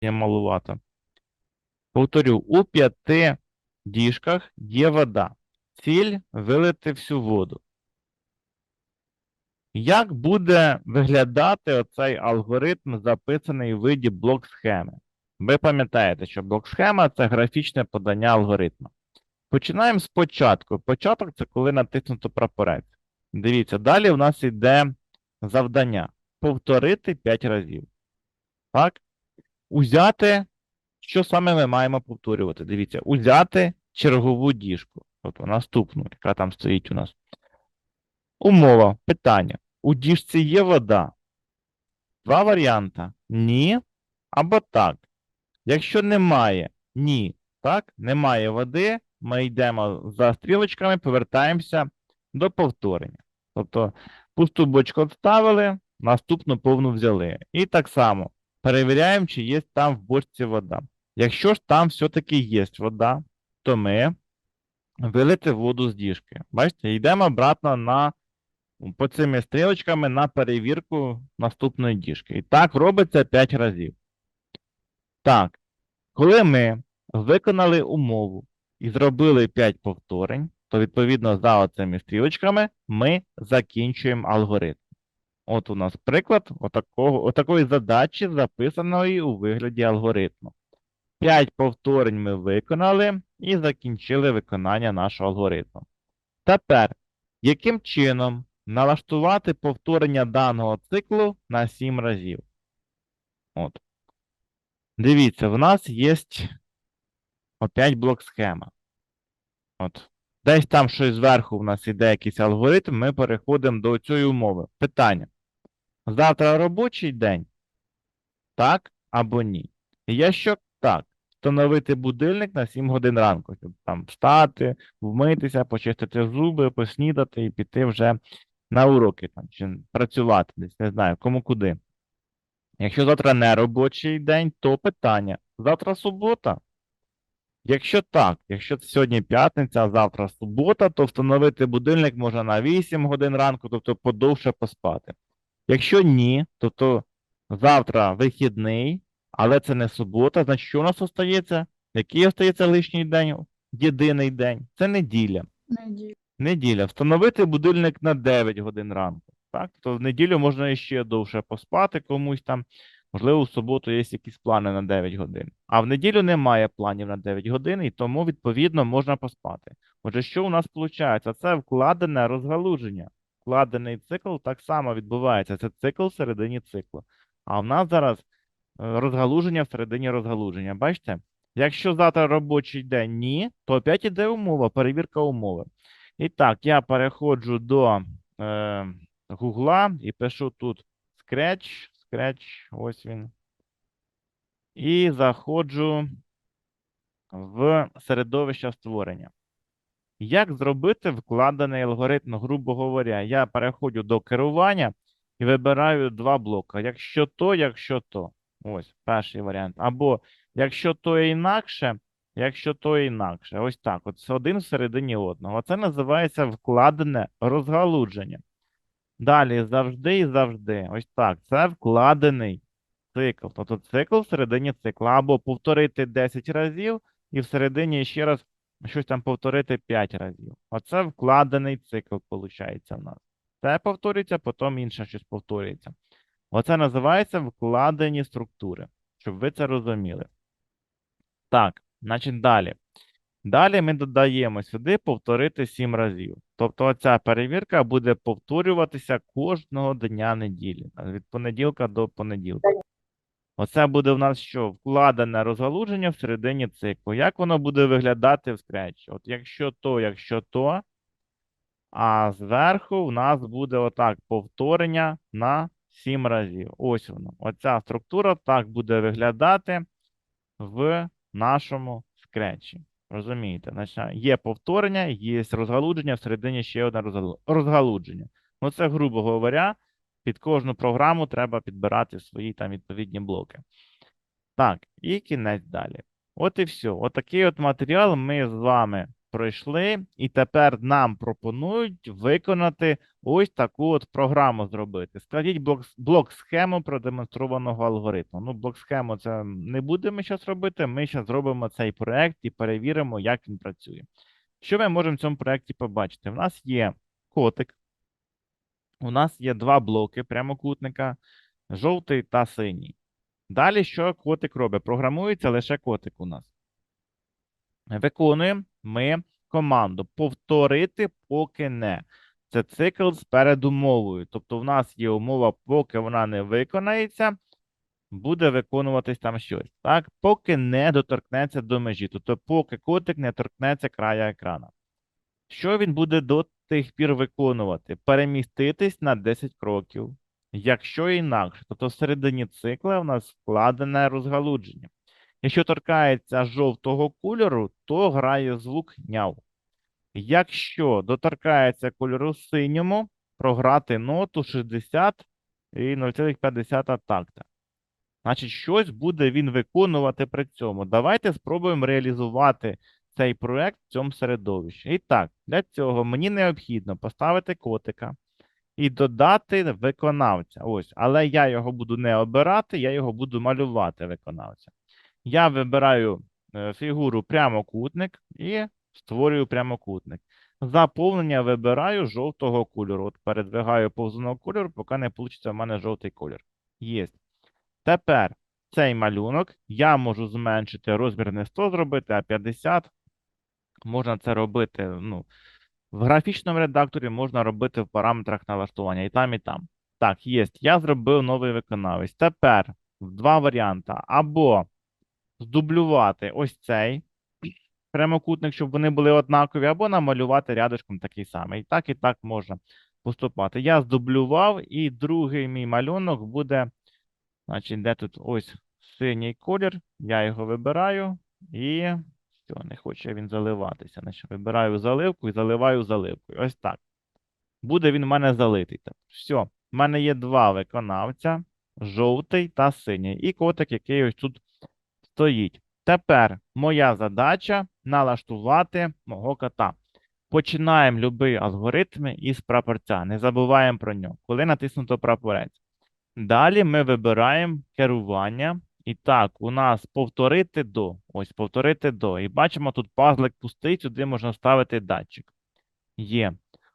є малувато. Повторю, у п'яти діжках є вода. Ціль вилити всю воду. Як буде виглядати оцей алгоритм, записаний у виді блок-схеми? Ви пам'ятаєте, що блок-схема це графічне подання алгоритму. Починаємо спочатку. Початок це коли натиснуто прапорець. Дивіться, далі у нас йде завдання повторити 5 разів. Так? Узяти, що саме ми маємо повторювати? Дивіться, узяти чергову діжку. Тобто наступну, яка там стоїть у нас. Умова, питання. У діжці є вода? Два варіанти. Ні або так. Якщо немає ні, так, немає води, ми йдемо за стрілочками, повертаємося до повторення. Тобто пусту бочку відставили, наступну повну взяли. І так само перевіряємо, чи є там в бочці вода. Якщо ж там все-таки є вода, то ми вилити воду з діжки. Бачите, йдемо обратно на по цими стрілочками на перевірку наступної діжки. І так робиться 5 разів. Так, коли ми виконали умову і зробили 5 повторень, то відповідно за оцими стрілочками ми закінчуємо алгоритм. От у нас приклад отакого, отакої задачі, записаної у вигляді алгоритму. 5 повторень ми виконали і закінчили виконання нашого алгоритму. Тепер, яким чином налаштувати повторення даного циклу на 7 разів? От. Дивіться, в нас є опять блок схема. От. Десь там щось зверху в нас іде якийсь алгоритм, ми переходимо до цієї умови. Питання. Завтра робочий день? Так або ні? Якщо так, встановити будильник на 7 годин ранку, щоб там встати, вмитися, почистити зуби, поснідати і піти вже на уроки там, чи працювати десь, не знаю, кому куди. Якщо завтра не робочий день, то питання. Завтра субота? Якщо так, якщо сьогодні п'ятниця, а завтра субота, то встановити будильник можна на 8 годин ранку, тобто подовше поспати. Якщо ні, то, то завтра вихідний, але це не субота, значить, що у нас остається? Який остається лишній день? Єдиний день? Це неділя. Неділя. Неділя. Встановити будильник на 9 годин ранку. Так? То в неділю можна ще довше поспати комусь там. Можливо, в суботу є якісь плани на 9 годин. А в неділю немає планів на 9 годин, і тому, відповідно, можна поспати. Отже, що у нас виходить? Це вкладене розгалуження. Вкладений цикл так само відбувається. Це цикл всередині циклу. А в нас зараз е, розгалуження всередині розгалуження. Бачите? Якщо завтра робочий день ні, то опять іде умова, перевірка умови. І так, я переходжу до е, Гугла і пишу тут Scratch, Scratch, ось він. І заходжу в середовище створення. Як зробити вкладений алгоритм, грубо говоря, я переходжу до керування і вибираю два блоки. Якщо то, якщо то. Ось перший варіант. Або якщо то інакше, якщо то інакше. Ось так. От один всередині одного. Це називається вкладене розгалудження. Далі завжди і завжди. Ось так. Це вкладений цикл. Тобто цикл всередині цикла. Або повторити 10 разів, і всередині ще раз щось там повторити 5 разів. Оце вкладений цикл, виходить, в нас. Це повторюється, потім інше щось повторюється. Оце називається вкладені структури, щоб ви це розуміли. Так, значить далі. Далі ми додаємо сюди повторити 7 разів. Тобто оця перевірка буде повторюватися кожного дня неділі, від понеділка до понеділка. Оце буде в нас що? Вкладене розгалуження всередині циклу. Як воно буде виглядати в Scratch? От якщо то, якщо то, а зверху в нас буде отак повторення на 7 разів. Ось воно. Оця структура так буде виглядати в нашому скретчі. Розумієте? Значить, є повторення, є розгалудження, всередині ще одне розгалу- розгалудження. Ну, це, грубо говоря, під кожну програму треба підбирати свої там відповідні блоки. Так, і кінець далі. От і все. Отакий от матеріал ми з вами пройшли, і тепер нам пропонують виконати ось таку от програму зробити. Складіть блок, блок схему продемонстрованого алгоритму. Ну, блок схему це не будемо зараз робити. Ми зараз зробимо цей проект і перевіримо, як він працює. Що ми можемо в цьому проєкті побачити? У нас є котик, у нас є два блоки прямокутника, жовтий та синій. Далі що котик робить? Програмується лише котик у нас. Виконуємо ми команду повторити, поки не. Це цикл з передумовою. Тобто, в нас є умова, поки вона не виконається, буде виконуватись там щось. Так, поки не доторкнеться до межі. Тобто, поки котик не торкнеться края екрана. Що він буде тих пір виконувати? Переміститись на 10 кроків. Якщо інакше, тобто всередині цикла в нас вкладене розгалудження. Якщо торкається жовтого кольору, то грає звук няв. Якщо доторкається кольору синьому, програти ноту 60 і 0,5 такта. Значить, щось буде він виконувати при цьому. Давайте спробуємо реалізувати цей проект в цьому середовищі. І так, для цього мені необхідно поставити котика і додати виконавця. Ось, але я його буду не обирати, я його буду малювати виконавця. Я вибираю е, фігуру прямокутник і створюю прямокутник. Заповнення вибираю жовтого кольору. От передвигаю повзуного кольору, поки не вийде в мене жовтий колір. Є. Тепер цей малюнок я можу зменшити розмір не 100 зробити, а 50. Можна це робити. ну, В графічному редакторі можна робити в параметрах налаштування і там, і там. Так, є. Я зробив новий виконавець. Тепер два варіанти. Або здублювати ось цей прямокутник, щоб вони були однакові, або намалювати рядочком такий самий. І так, і так можна поступати. Я здублював, і другий мій малюнок буде. Значить, де тут ось синій колір. Я його вибираю і. Все, не хоче він заливатися. Значить, вибираю заливку і заливаю заливкою. Ось так. Буде він в мене залитий. Так. Все, в мене є два виконавця: жовтий та синій. І котик, який ось тут стоїть. Тепер моя задача налаштувати мого кота. Починаємо любий алгоритм із прапорця. Не забуваємо про нього, коли натиснуто прапорець. Далі ми вибираємо керування. І так, у нас повторити до. Ось повторити до. І бачимо, тут пазлик пустий, сюди можна ставити датчик. Є.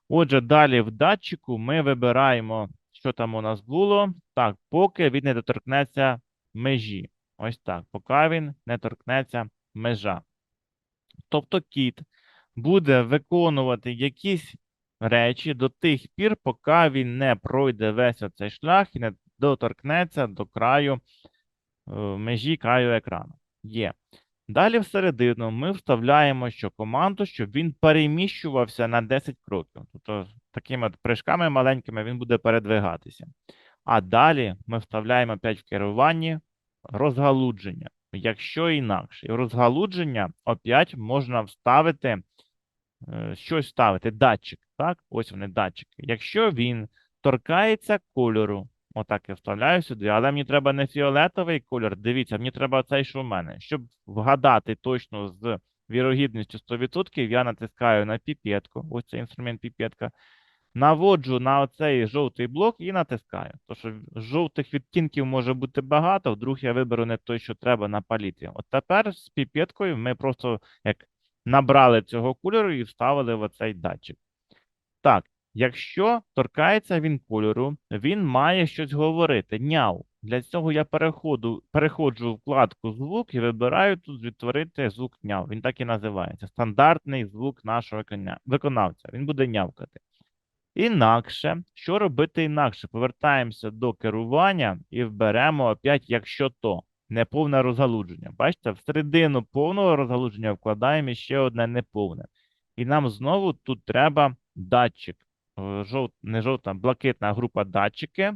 Отже, далі в датчику ми вибираємо, що там у нас було. Так, поки він не доторкнеться межі. Ось так, поки він не торкнеться межа. Тобто кіт буде виконувати якісь речі до тих пір, поки він не пройде весь оцей шлях і не доторкнеться до краю межі краю екрану. Є. Далі всередину ми вставляємо що команду, щоб він переміщувався на 10 кроків. Тобто такими от маленькими він буде передвигатися. А далі ми вставляємо опять в керуванні розгалудження. Якщо інакше, і в розгалудження опять можна вставити е, щось вставити, датчик. Так, ось вони датчики. Якщо він торкається кольору, отак я вставляю сюди, але мені треба не фіолетовий кольор. Дивіться, мені треба цей, що в мене. Щоб вгадати точно з вірогідністю 100%, я натискаю на піпетку. Ось цей інструмент піпетка. Наводжу на оцей жовтий блок і натискаю. Тому що жовтих відтінків може бути багато, вдруг я виберу не той, що треба на палітрі. От тепер з піпеткою ми просто як набрали цього кольору і вставили в оцей датчик. Так, якщо торкається він кольору, він має щось говорити. Няв. Для цього я переходу, переходжу в вкладку звук і вибираю тут відтворити звук няв. Він так і називається. Стандартний звук нашого коня- виконавця. Він буде нявкати. Інакше, що робити інакше? Повертаємося до керування і вберемо опять, якщо то, неповне розгалудження. Бачите, всередину повного розгалудження вкладаємо ще одне неповне. І нам знову тут треба датчик. Е, Жовт, не жовта, блакитна група датчики.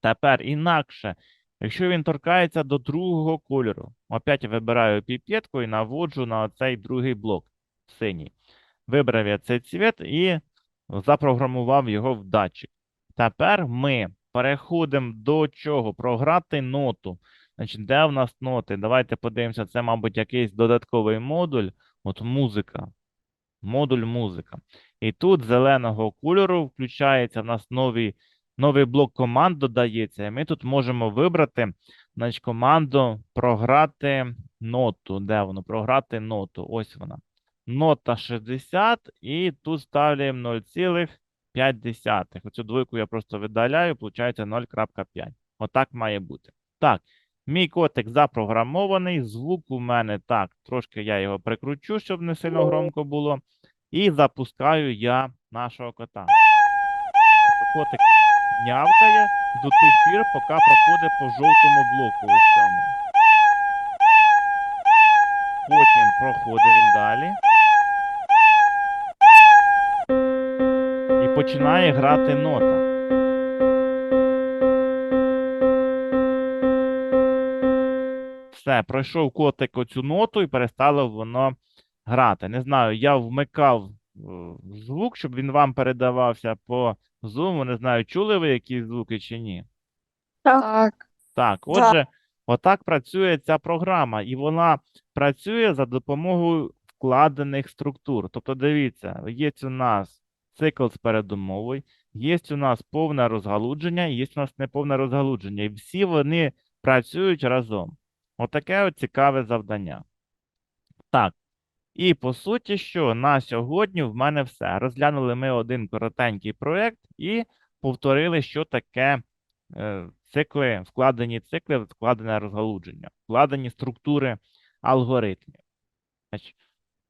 Тепер інакше, якщо він торкається до другого кольору, опять я вибираю піпетку і наводжу на цей другий блок синій. Вибрав я цей цвіт і запрограмував його в датчик. Тепер ми переходимо до чого? Програти ноту. Значить, де в нас ноти? Давайте подивимося, це, мабуть, якийсь додатковий модуль. От музика. Модуль музика. І тут зеленого кольору включається, в нас новий, новий блок команд додається, і ми тут можемо вибрати значить, команду програти ноту. Де воно? Програти ноту. Ось вона. Нота 60, і тут ставляємо 0,5. Оцю двойку я просто видаляю, виходить 0,5. Отак має бути. Так, мій котик запрограмований. Звук у мене так, трошки я його прикручу, щоб не сильно громко було. І запускаю я нашого кота. Котик нявкає до тих пір, поки проходить по жовтому блоку. Ось цьому. Потім проходить він далі. І починає грати нота. Все, пройшов котик оцю ноту і перестало воно грати. Не знаю, я вмикав е, звук, щоб він вам передавався по зуму. Не знаю, чули ви якісь звуки чи ні? Так. Так, отже, отак працює ця програма, і вона працює за допомогою вкладених структур. Тобто, дивіться, є у нас цикл з передумовою, є у нас повне розгалудження, є у нас неповне розгалудження. І всі вони працюють разом. Отаке от цікаве завдання. Так. І по суті, що на сьогодні в мене все. Розглянули ми один коротенький проєкт і повторили, що таке е, цикли, вкладені цикли, вкладене розгалудження, вкладені структури алгоритмів.